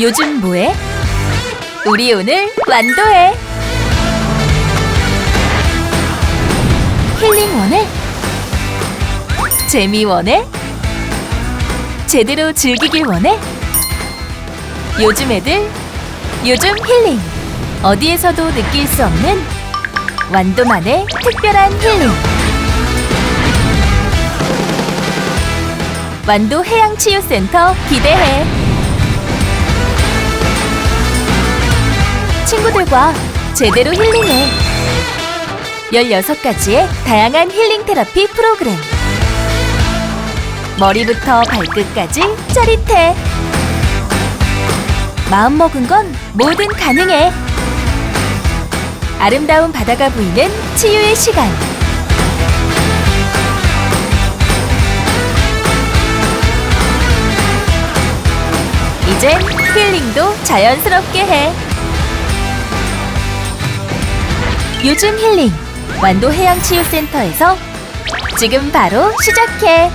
요즘 뭐해? 우리 오늘 완도해. 힐링 원해? 재미 원해? 제대로 즐기길 원해? 요즘 애들, 요즘 힐링. 어디에서도 느낄 수 없는 완도만의 특별한 힐링. 완도 해양치유센터 기대해. 친구들과 제대로 힐링해. 16가지의 다양한 힐링 테라피 프로그램. 머리부터 발끝까지 짜릿해. 마음먹은 건 뭐든 가능해. 아름다운 바다가 보이는 치유의 시간. 이젠 힐링도 자연스럽게 해. 요즘 힐링 완도 해양치유센터에서 지금 바로 시작해.